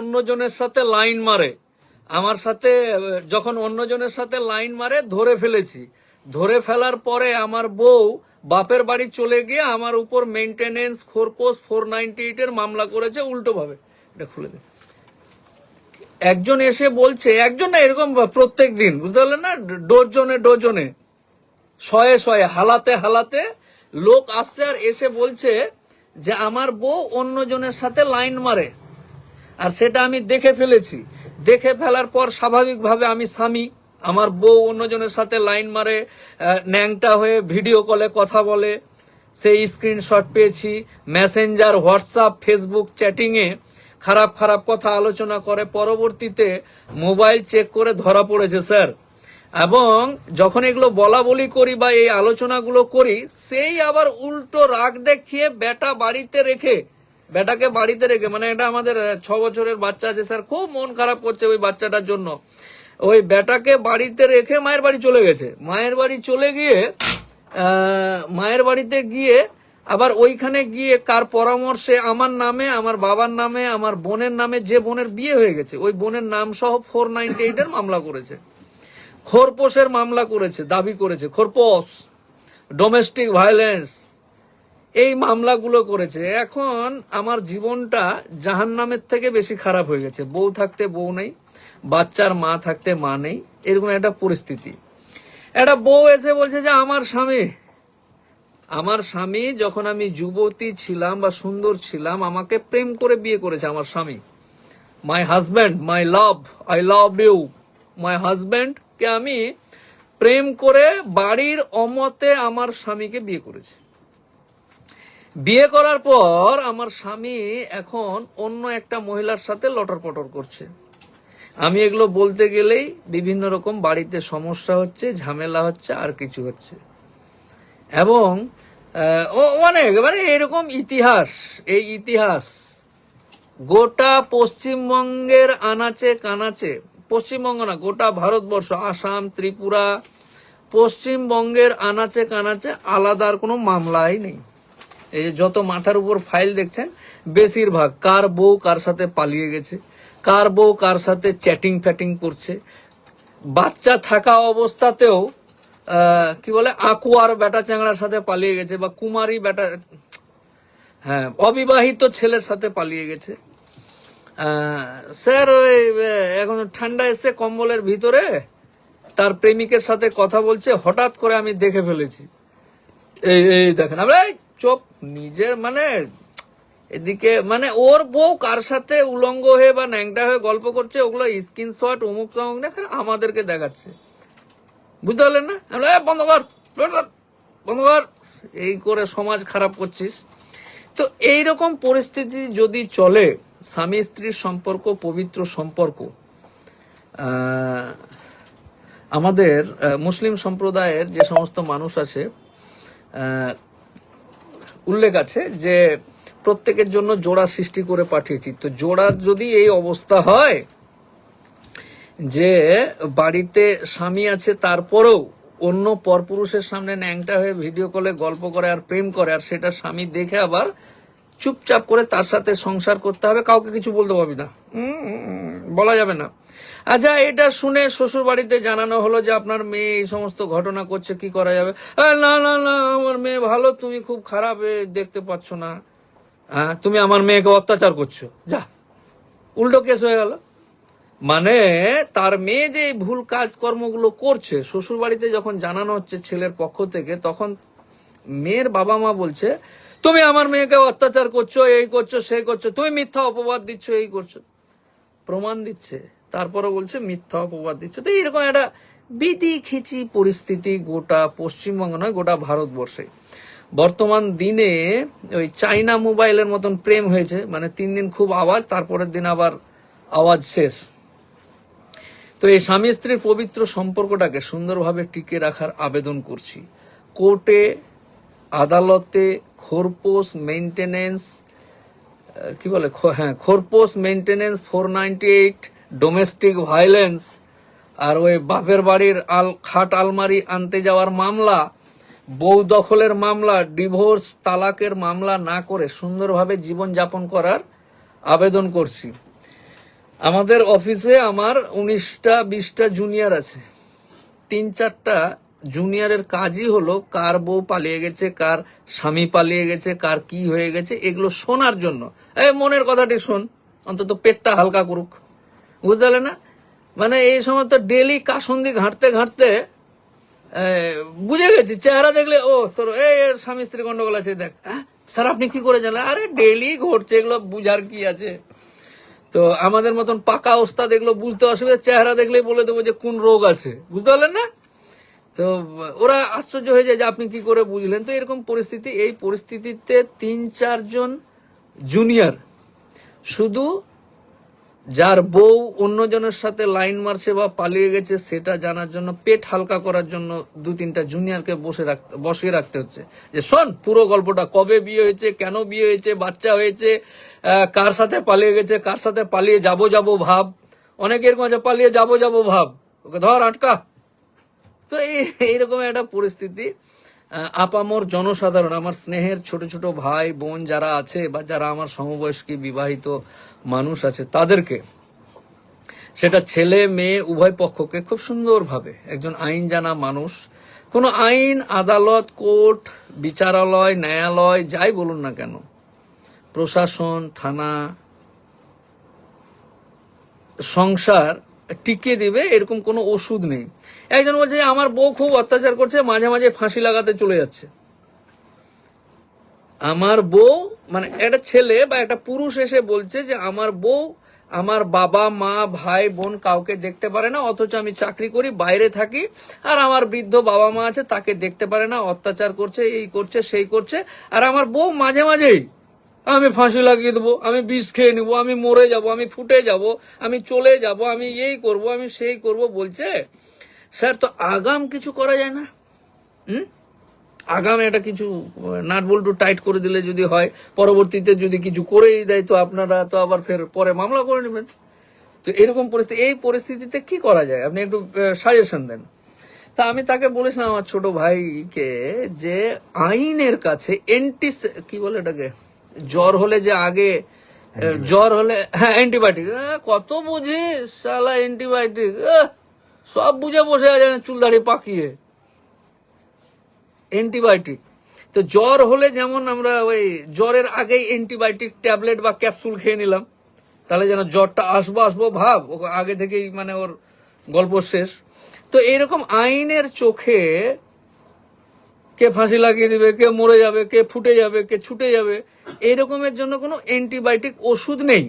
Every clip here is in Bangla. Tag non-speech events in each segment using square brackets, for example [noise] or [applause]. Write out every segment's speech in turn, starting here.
অন্যজনের সাথে লাইন মারে। আমার সাথে, যখন অন্যজনের সাথে লাইন মারে, ধরে ফেলেছি। ধরে ফেলার পরে আমার বউ বাপের বাড়ি চলে গিয়ে আমার উপর মেনটেনেন্স খোরপোস ফোর নাইনটি এইটের মামলা করেছে উল্টো ভাবে। এটা খুলে দে। একজন এসে বলছে, একজন না এরকম প্রত্যেক দিন, বুঝতে পারলেন না? ডোজনে ডোজনে শয়ে শয়ে, হালাতে হালাতে লোক আসছে আর এসে বলছে যে, আমার বউ অন্যজনের সাথে লাইন মারে। আর সেটা আমি দেখে ফেলেছি। দেখে ফেলার পর স্বাভাবিকভাবে আমি স্বামী, আমার বউ অন্যজনের সাথে লাইন মারে ন্যাংটা হয়ে ভিডিও কলে কথা বলে। সেই স্ক্রিনশট পেয়েছি মেসেঞ্জার হোয়াটসঅ্যাপ ফেসবুক চ্যাটিংয়ে খারাপ খারাপ কথা আলোচনা করে। পরবর্তীতে মোবাইল চেক করে ধরা পড়েছে, স্যার। এবং যখন এগুলো বলা বলি করি বা এই আলোচনাগুলো করি, সেই আবার উল্টো রাগ দেখিয়ে বেটা বাড়িতে রেখে বেটাকে বাড়িতে রেখে মানে এটা আমাদের ছ বছরের বাচ্চা আছে, স্যার, খুব মন খারাপ করছে ওই বাচ্চাটার জন্য। ওই বেটাকে বাড়িতে রেখে মায়ের বাড়ি চলে গেছে। মায়ের বাড়ি চলে গিয়ে মায়ের বাড়িতে গিয়ে আবার ওইখানে গিয়ে কার পরামর্শে, আমার নামে, আমার বাবার নামে, আমার বোনের নামে যে বোনের বিয়ে হয়ে গেছে, ওই বোনের নাম সহ ফোর নাইনটি এইটের মামলা করেছে। খোরপোশের মামলা করেছে, দাবি করেছে, খোরপোশ ডোমেস্টিক ভায়োলেন্স এই মামলাগুলো করেছে। এখন আমার জীবনটা জাহান্নামের থেকে বেশি খারাপ হয়ে গেছে। বউ থাকতে বউ নেই, বাচ্চার মা থাকতে মা নেই, এরকম একটা পরিস্থিতি। একটা বউ এসে বলছে যে, আমার স্বামী। আমার স্বামী যখন আমি যুবতী ছিলাম বা সুন্দর ছিলাম, আমাকে প্রেম করে বিয়ে করেছে আমার স্বামী। My husband my love I love you my husband কে আমি প্রেম করে বাড়ির অমতে আমার স্বামীকে বিয়ে করেছি। বিয়ে করার পর আমার স্বামী এখন অন্য একটা মহিলার সাথে লটর পটর করছে। আমি এগুলো বলতে গেলেই বিভিন্ন রকম বাড়িতে সমস্যা হচ্ছে, ঝামেলা হচ্ছে, আর কিছু হচ্ছে। এবং অনেক মানে এরকম ইতিহাস, এই ইতিহাস গোটা পশ্চিমবঙ্গের আনাচে কানাচে, পশ্চিমবঙ্গ না, গোটা ভারতবর্ষ, আসাম, ত্রিপুরা, পশ্চিমবঙ্গের আনাচে কানাচে আলাদা আর কোনো মামলাই নেই। এই যে যত মাথার উপর ফাইল দেখছেন, বেশিরভাগ কার বউ কার সাথে পালিয়ে গেছে, কার বউ কার সাথে চ্যাটিং ফ্যাটিং করছে। বাচ্চা থাকা অবস্থাতেও কি বলে, আকুয়ার বেটা চ্যাংড়ার সাথে পালিয়ে গেছে বা কুমারী বেটা হ্যাঁ অবিবাহিত ছেলের সাথে পালিয়ে গেছে। স্যার, ওই এখন ঠান্ডা এসে কম্বলের ভিতরে তার প্রেমিকের সাথে কথা বলছে, হঠাৎ করে আমি দেখে ফেলেছি। এই এই, দেখেন, আমরা চোপ নিজের মানে এদিকে মানে ওর বউ কার সাথে উলঙ্গ হয়ে বা ন্যাংটা হয়ে গল্প করছে ওগুলো স্ক্রিনশট অমুক তমুক দেখে আমাদেরকে দেখাচ্ছে। বুঝতে পারলেন না? আমরা "এ, বন্ধ কর বন্ধ কর এই করে সমাজ খারাপ করছিস। তো এই রকম পরিস্থিতি যদি চলে স্বামী স্ত্রীর সম্পর্ক পবিত্র সম্পর্ক আমাদের মুসলিম সম্প্রদায়ের যে সমস্ত মানুষ আছে উল্লেখ আছে যে প্রত্যেকের জন্য জোড়া সৃষ্টি করে পাঠিয়েছি। তো জোড়ার যদি এই অবস্থা হয় যে বাড়িতে স্বামী আছে, তারপরেও অন্য পরপুরুষের সামনে ন্যাংটা হয়ে ভিডিও কলে গল্প করে আর প্রেম করে, আর সেটা স্বামী দেখে আবার চুপচাপ করে তার সাথে সংসার করতে হবে, কাউকে কিছু বলতে পারবি না। বলা যাবে না। আচ্ছা এটা শুনে শ্বশুর বাড়িতে জানানো হলো যে আপনার মেয়ে এই সমস্ত ঘটনা করছে, কি করা যাবে? না না না, আমার মেয়ে ভালো, তুমি খুব খারাপ দেখতে পাচ্ছ না। হ্যাঁ তুমি আমার মেয়েকে অত্যাচার করছ। যা, উল্টো কেস হয়ে গেল। মানে তার মেয়ে যে ভুল কাজ কর্মগুলো করছে শ্বশুর বাড়িতে যখন জানানো হচ্ছে ছেলের পক্ষ থেকে, তখন মেয়ের বাবা মা বলছে তুমি আমার মেয়েকে অত্যাচার করছ, এই করছ সে করছ, তুমি মিথ্যা অপবাদ দিচ্ছ, এই করছ। প্রমাণ দিচ্ছে তারপরে বলছে মিথ্যা অপবাদ দিচ্ছ। তো এইরকম একটা বিধি খিচি পরিস্থিতি গোটা পশ্চিমবঙ্গ নয়, গোটা ভারতবর্ষে। বর্তমান দিনে ওই চাইনা মোবাইলের মতন প্রেম হয়েছে মানে তিন দিন খুব আওয়াজ, তারপরের দিন আবার আওয়াজ শেষ। তো এই স্বামী স্ত্রীর পবিত্র সম্পর্কটাকে সুন্দরভাবে টিকে রাখার আবেদন করছি। কোর্টে আদালতে খোরপোশ মেনটেনেন্স কি বলে হ্যাঁ খোরপোশ maintenance four eight, domestic violence, আর ওই বাপের বাড়ির আল, খাট আলমারি আনতে যাওয়ার মামলা, বউ দখলের মামলা, ডিভোর্স, তালাকের মামলা না করে সুন্দরভাবে জীবন যাপন করার আবেদন করছি। আমাদের অফিসে আমার উনিশটা, বিশটা জুনিয়র আছে। তিন, চারটা জুনিয়রের কাজই হলো কার বউ পালিয়ে গেছে কার স্বামী পালিয়ে গেছে কার কি হয়ে গেছে এগুলো শোনার জন্য। এই মনের কথাটি শোন অন্তত পেটটা হালকা করুক। বুঝতে পারলে না? মানে এই সময় তো ডেলি কাসন্দি ঘাঁটতে ঘাঁটতে এ, বুঝে গেছি চেহারা দেখলে ও তোর এই স্বামী স্ত্রী গন্ডগোল আছে দেখ স্যার আপনি কি করে জানলেন? আরে ডেলি ঘটছে এগুলো বুঝার কি আছে? তো আমাদের মতন পাকা ওস্তাদ এগুলো বুঝতে অসুবিধা চেহারা দেখলেই বলে দেবো যে কোন রোগ আছে। বুঝতে পারলেন না? তো, ওরা আশ্চর্য হয়ে যায় যে আপনি কি করে বুঝলেন? তো এরকম পরিস্থিতি, এই পরিস্থিতিতে তিন, চারজন জুনিয়র শুধু যার বউ অন্যজনের সাথে লাইন মারছে বা পালিয়ে গেছে, সেটা জানার জন্য, পেট হালকা করার জন্য দু, তিনটা জুনিয়রকে বসে রাখতে বসিয়ে রাখতে হচ্ছে। যে শোন, পুরো গল্পটা কবে বিয়ে হয়েছে, কেন বিয়ে হয়েছে, বাচ্চা হয়েছে কার সাথে পালিয়ে গেছে, কার সাথে পালিয়ে যাব যাব ভাব। অনেকে এরকম আছে, পালিয়ে যাব যাব ভাব। ওকে ধর, আটকা। তো এই- এইরকম একটা পরিস্থিতি। আপামর জনসাধারণ, আমার স্নেহের ছোট ছোট ভাই, বোন যারা আছে বা যারা আমার সমবয়স্কী বিবাহিত মানুষ আছে, তাদেরকে সেটা ছেলে, মেয়ে, উভয় পক্ষকে খুব সুন্দরভাবে একজন আইন জানা মানুষ, কোনো আইন, আদালত, কোর্ট, বিচারালয়, ন্যায়ালয়, যাই বলুন না কেন, প্রশাসন, থানা, সংসার টিকে দেবে, এরকম কোনো ওষুধ নেই। একজন বলছে আমার বউ খুব অত্যাচার করছে, মাঝে মাঝে ফাঁসি লাগাতে চলে যাচ্ছে। আমার বউ মানে একটা ছেলে বা একটা পুরুষ এসে বলছে যে, আমার বউ, আমার বাবা, মা, ভাই, বোন কাউকে দেখতে পারে না, অথচ আমি চাকরি করি, বাইরে থাকি, আর আমার বৃদ্ধ বাবা মা আছে, তাকে দেখতে পারে না, অত্যাচার করছে, এই করছে, সেই করছে। আর আমার বউ মাঝে মাঝেই আমি ফাঁসি লাগিয়ে দেবো, আমি বিষ খেয়ে নিবো, আমি মরে যাব, আমি ফুটে যাব, আমি চলে যাব, আমি এই করব, আমি সেই করব বলছে। স্যার, তো আগাম কিছু করা যায় না? হুম? আগামে একটা কিছু নাট বল্টু টাইট করে দিলে যদি হয়, পরবর্তীতে যদি কিছু করেই দেয়, তো আপনারা তো আবার ফের পরে মামলা করে নেবেন। তো এরকম পরিস্থিতি, এই পরিস্থিতিতে কি করা যায়? আপনি একটু সাজেশন দেন। তা আমি তাকে বলেছিলাম আমার ছোট ভাইকে যে আইনের কাছে এন্টি কি বলে এটাকে? জ্বর হলে যে আগে জ্বর হলে হ্যাঁ অ্যান্টিবায়োটিক কত বুঝিস সালা অ্যান্টিবায়োটিক সব বুঝে বসে আছে চুল দাড়ি পাকিয়ে। অ্যান্টিবায়োটিক তো জ্বর হলে যেমন আমরা ওই জ্বরের আগেই অ্যান্টিবায়োটিক ট্যাবলেট বা ক্যাপসুল খেয়ে নিলাম তাহলে যেন জ্বরটা আসব আসব ভাব ও আগে থেকেই মানে ওর গল্প শেষ। তো এরকম আইনের চোখে কে ফাঁসি লাগিয়ে দিবে, কে মরে যাবে, কে ফুটে যাবে, কে ছুটে যাবে এইরকমের জন্য কোনো অ্যান্টিবায়োটিক ওষুধ নেই।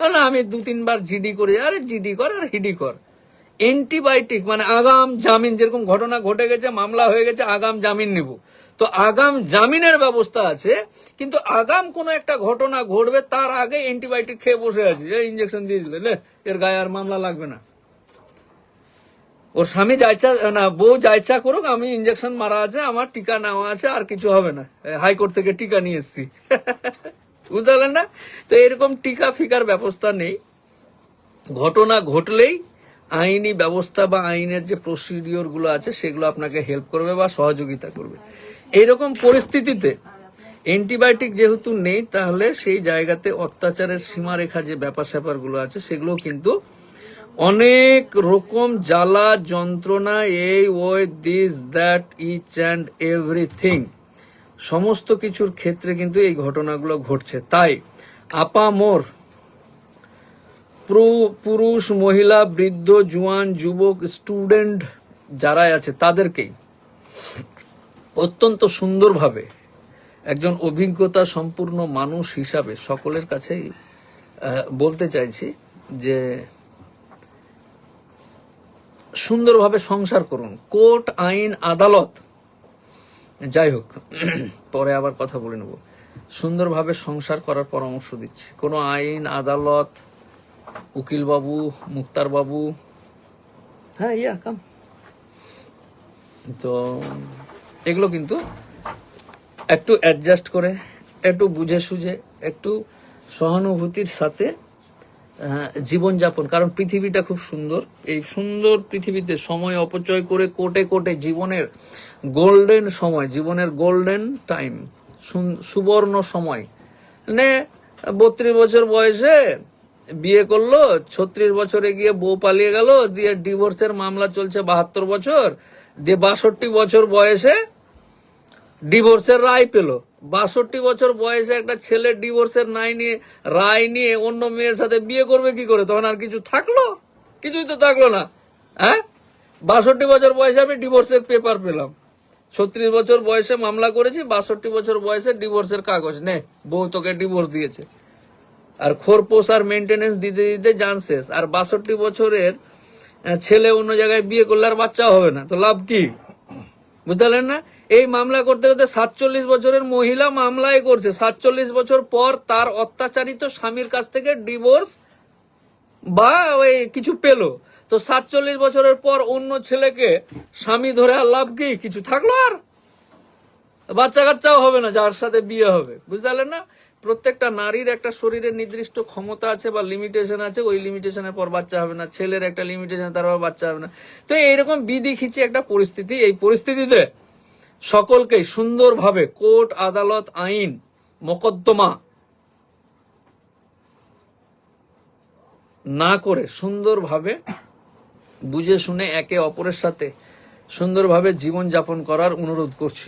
না, আমি দু তিনবার জিডি করে, আরে জিডি কর, আর হিডি কর। অ্যান্টিবায়োটিক মানে আগাম জামিন, যেরকম ঘটনা ঘটে গেছে, মামলা হয়ে গেছে, আগাম জামিন নিব। তো আগাম জামিনের ব্যবস্থা আছে, কিন্তু আগাম কোনো একটা ঘটনা ঘটবে, তার আগে অ্যান্টিবায়োটিক খেয়ে বসে আছি। ইঞ্জেকশন দিয়ে দিলে এর গায়ে আর মামলা লাগবে না। ওর স্বামী যা ইচ্ছা, না, বউ যাইচা করুক, আমি ইঞ্জেকশন মারা আছে, আমার টিকা নেওয়া আছে, আর কিছু হবে না। হাইকোর্ট থেকে টিকা নিয়ে এসছি। [laughs] বুঝতে পারলেন না? তো এরকম টিকা ফিকার ব্যবস্থা নেই। ঘটনা ঘটলেই আইনি ব্যবস্থা বা আইনের যে প্রসিডিওরগুলো আছে, সেগুলো আপনাকে হেল্প করবে বা সহযোগিতা করবে। এইরকম পরিস্থিতিতে অ্যান্টিবায়োটিক যেহেতু নেই, তাহলে সেই জায়গাতে অত্যাচারের সীমারেখা যে ব্যাপার স্যাপারগুলো আছে সেগুলো কিন্তু অনেক রকম জ্বালা যন্ত্রণা এই ওই this that each and everything. সমস্ত কিছুর ক্ষেত্রে কিন্তু এই ঘটনাগুলো ঘটছে। তাই আপামোর পুরু- পুরুষ, মহিলা, বৃদ্ধ, জুয়ান, যুবক, স্টুডেন্ট যারাই আছে, তাদেরকেই অত্যন্ত সুন্দরভাবে একজন অভিজ্ঞতা সম্পূর্ণ মানুষ হিসাবে সকলের কাছেই বলতে চাইছি যে সুন্দরভাবে সংসার করুন। কোর্ট, আইন, আদালত। যাই হোক, পরে আবার কথা বলে নেব। সুন্দরভাবে সংসার করার পরামর্শ দিচ্ছি। কোনো আইন, আদালত উকিল বাবু মুক্তার বাবু হ্যাঁ ইয়া, কাম। তো, এগুলো কিন্তু একটু অ্যাডজাস্ট করে, একটু বুঝে সুঝে, একটু সহানুভূতির সাথে জীবনযাপন। কারণ পৃথিবীটা খুব সুন্দর। এই সুন্দর পৃথিবীতে সময় অপচয় করে কোটে কোটে জীবনের গোল্ডেন সময়, জীবনের গোল্ডেন টাইম সুবর্ণ সময়। মানে বত্রিশ বছর বয়সে বিয়ে করল, ছত্রিশ বছরে গিয়ে বউ পালিয়ে গেল, দিয়ে ডিভোর্সের মামলা চলছে বাহাত্তর বছর, দিয়ে বাষট্টি বছর বয়সে ডিভোর্সের রায় পেল। বাষট্টি বছর বয়সে একটা ছেলে ডিভোর্সের নাই নিয়ে, রায় নিয়ে অন্য মেয়ের সাথে বিয়ে করবে কি করে? তখন আর কিছু থাকল? কিছুই তো থাকল না। হ্যাঁ? বাষট্টি বছর বয়সে আমি ডিভোর্সের পেপার পেলাম। ছত্রিশ বছর বয়সে মামলা করেছি, বাষট্টি বছর বয়সে ডিভোর্সের কাগজ। নে, বউ তোকে ডিভোর্স দিয়েছে। আর খোরপোষ আর মেনটেনেন্স দিতে দিতে জান শেষ। আর বাষট্টি বছরের ছেলে অন্য জায়গায় বিয়ে করলে আর বাচ্চা হবে না। তো লাভ কি? বুঝতে পারলেন না? এই মামলা করতে করতে সাতচল্লিশ বছরের মহিলা মামলায় করছে। সাতচল্লিশ বছর পর তার অত্যাচারিত স্বামীর কাছ থেকে ডিভোর্স বা ওই কিছু পেল। তো সাতচল্লিশ বছরের পর অন্য ছেলেকে স্বামী ধরে আর লাভ কি? কিছু থাকল আর? বাচ্চা কাচ্চাও হবে না, যার সাথে বিয়ে হবে। বুঝতে পারলেন না? প্রত্যেকটা নারীর একটা শরীরের নির্দিষ্ট ক্ষমতা আছে বা লিমিটেশন আছে, ওই লিমিটেশনের পর বাচ্চা হবে না। ছেলের একটা লিমিটেশন তারপর বাচ্চা হবে না। তো এইরকম বিধি খিচি একটা পরিস্থিতি, এই পরিস্থিতিতে সকলকেই সুন্দরভাবে কোর্ট, আদালত, আইন, মোকদ্দমা না করে সুন্দরভাবে বুঝে শুনে একে অপরের সাথে সুন্দরভাবে জীবন যাপন করার অনুরোধ করছি।